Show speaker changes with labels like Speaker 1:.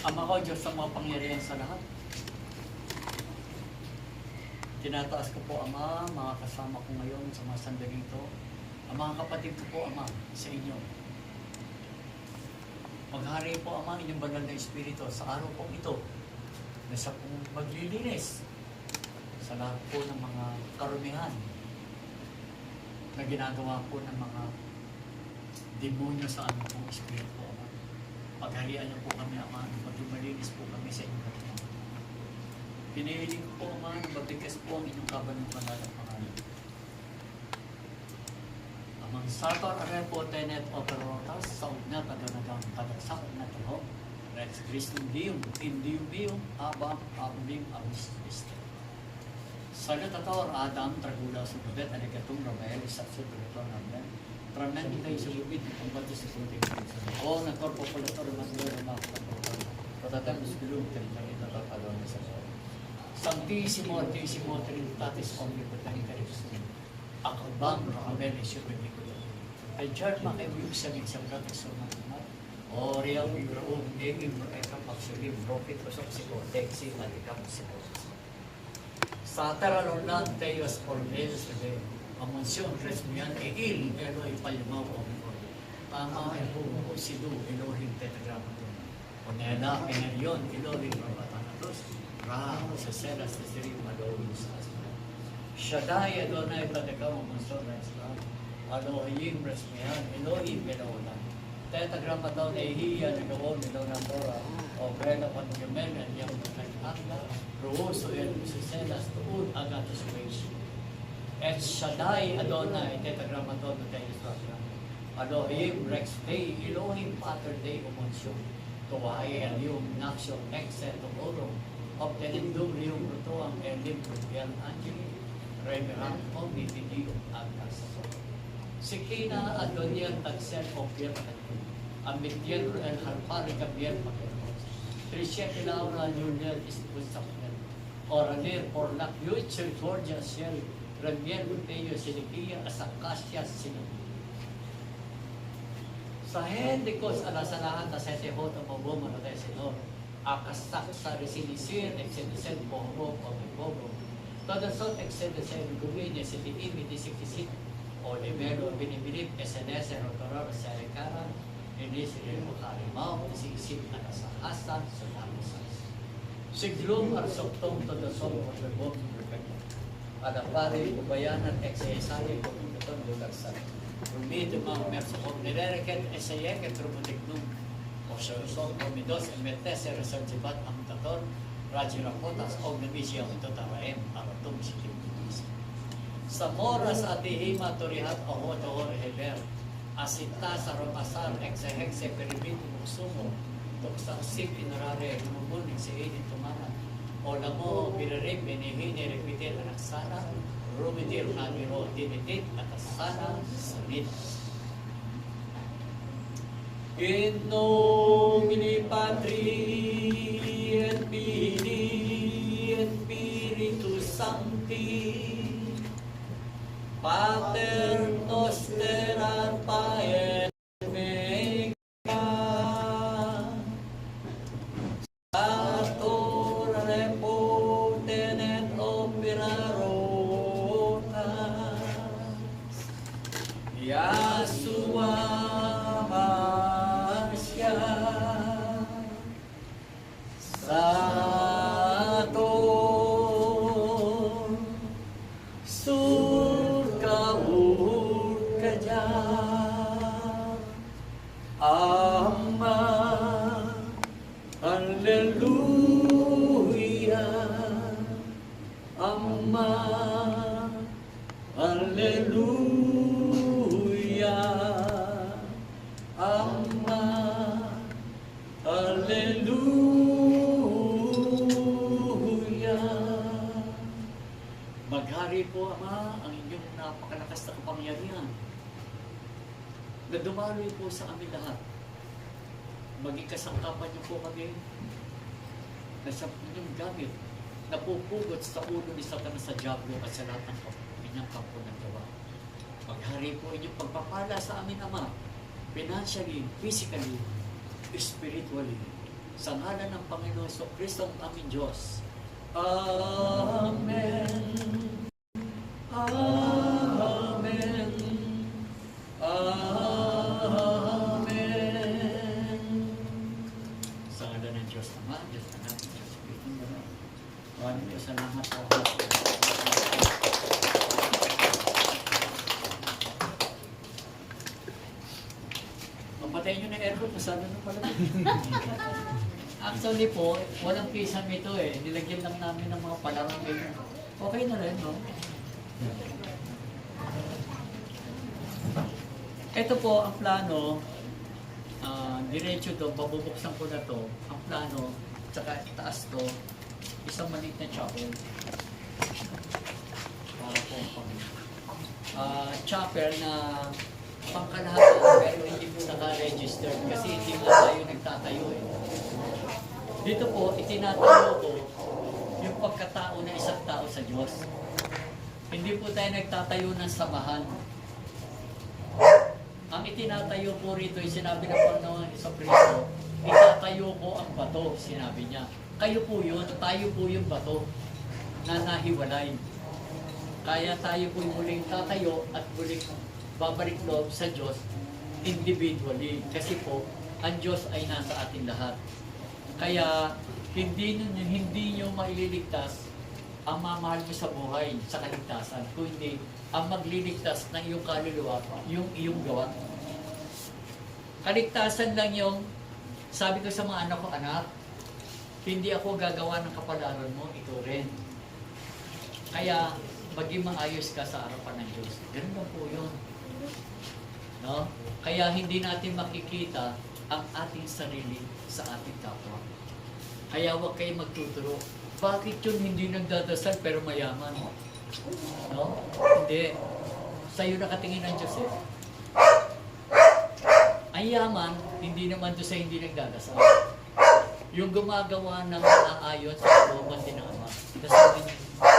Speaker 1: Ama ko, Diyos ang mga pangyarihan sa lahat. Tinataas ko po, Ama, mga kasama ko ngayon sa mga sandali ito. Ang mga kapatid ko po, Ama, sa inyo. Maghari po, Ama, inyong banal na Espiritu sa araw po ito na sa pong maglilinis sa lahat po ng mga karumihan na ginagawa po ng mga demonyo sa aming pong Espiritu po, Ama. Pagharian niyo po kami, Ama, maging po kami sa inyong katiyan. Pinihiling ko po, Ama, mabigkas po ang inyong kaban ng banal at pangalan. Amang sator arepo tenet operotas sa ugnat at ganagang kadagsak na tuho. Rex Christum Dium, in Dium Bium, Abam, Abim, Abis Christi. Salutator Adam, Tragula, Subudet, Aligatum, Rabael, Isatsu, Triton, Amen. Tramen kayo sa lubid, ang bato sa puting O, nagkorpo pala ito, Ramaslo, Ramakapapapal. Patatapos bilog, Trinitari, Tatatalo, sa Sanctissimo, Altissimo, Trinitatis, Omnipotent, Caristum. Akabang, Rakamel, Isyo, Ay, Jarma, kayo yung sabi sa Pratis, o Matamat. O, Riyaw, Ibraum, Egim, Ekam, Aksulim, Ropit, Usok, Siko, Texi, Matikam, Siko. Sa Teralorlan, Teos, Ornelas, Rebe, Amonsion, Resmian, Eil, Eloy, Palmaw, Omnor. Tama, Ebumo, Sidu, Elohim, Tetragramaton. Onela, Enerion, Elohim, Rabatanatos, Ra, Seseras, Tesirim, Elohim, Sasma. Shaddai, Adonai, Padekaw, Amonson, Reslam, Elohim, Resmian, Elohim, Elohim. Tetragramaton, Ehiya, Nagawon, Elohim, Torah, o Breno, Panugamen, and Yang Akla, Ruoso, El Seselas, Tuud, Agatos, Reishi. Et Shaddai Adonai Tetragrammaton Rasha Elohim Rex Dei Elohim Pater Dei Omonsyo Tuwae Elium Naxio Exet Oro. Obtenendum Rium Rutoam Elim Rubian Angeli. Reverant Omni Fidio Agnas Sikina Adonian Tagsen Opier Amitien El Harpari Gabriel Pakeros Trishet Laura Julian Ispusakner Oralir Porlak Yuchel Georgia Sierra Ramiel Montejo Silikia Asakasya Sinabi. Sa Hendikos alasalahan na sa Tehot ang Bobo Manotay Senor, akasak sa resinisir, eksedisen Bobo o Bobo, Todasot eksedisen Gumini sa Tiimi di Sikisit, o Libero Binibilip, SNS, Rotoror, sa Rekara, Inis Remo Karimao, Sikisit na kasahasa, sa Damasas. Siglum Arsoktong Todasot o Bobo ada pare ubayanan eksesari komunikaton bulagsan. Rumito mga merso kong nirereket esayek at rumutiknum. O siyosong komidos emetes e reserjibat ang taton Raji Rapotas o nabisya ang totaraem aratum si Kimbilis. Sa moras at ihima turihat o hotohor heber. Asita sa romasar eksehekse peribit muksumo. Tuksa sip inarare Tumanan. O namo birarim binihini repitin anak sana rumitir nabiro dimitit atas sana sanit. In nomine Patri Haleluya Maghari po, Ama, ang inyong napakalakas na kapangyarihan na dumaloy po sa amin lahat. Maging kasangkapan niyo po kami na sa inyong gamit na pupugot sa ulo ni Satanas sa Diablo at sa lahat ng inyong kampo ng gawa. Maghari po inyong pagpapala sa amin, Ama, financially, physically, spiritually, Sa ngalan ng Panginoon So Kristo ang aming Diyos. Amen. Papatayin nyo na aircon, masama na pala. Actually po, walang kisam ito eh. Nilagyan lang namin ng mga palarang ganyan. Okay na rin, no? Ito po ang plano. ah diretso to, pabubuksan ko na to. Ang plano, tsaka taas to, isang maliit na chopper. Para po pang ah chopper na pangkalahatan pero hindi po naka-register kasi hindi nga tayo nagtatayo eh. Dito po, itinatayo ko yung pagkatao ng isang tao sa Diyos. Hindi po tayo nagtatayo ng samahan. Ang itinatayo po rito, yung sinabi ng Panginoon sa Kristo, itatayo ko ang bato, sinabi niya. Kayo po yun, tayo po yung bato na nahiwalay. Kaya tayo po muling tatayo at muling babalik loob sa Diyos individually. Kasi po, ang Diyos ay nasa ating lahat. Kaya hindi hindi nyo maililigtas ang mamahal nyo sa buhay, sa kaligtasan. Kundi ang magliligtas ng iyong kaluluwa, yung iyong gawa. Kaligtasan lang yung, sabi ko sa mga anak ko, anak, hindi ako gagawa ng kapalaran mo, ito rin. Kaya, maging maayos ka sa harapan ng Diyos. Ganun po yun. No? Kaya hindi natin makikita ang ating sarili sa ating kapwa. Kaya huwag kayong magtuturo. Bakit yun hindi nagdadasal pero mayaman? No? Hindi. Sa'yo nakatingin ang Diyos eh. Ang yaman, hindi naman doon sa hindi nagdadasal. Yung gumagawa ng naayon sa kalooban din ng Ama. Dasalin niyo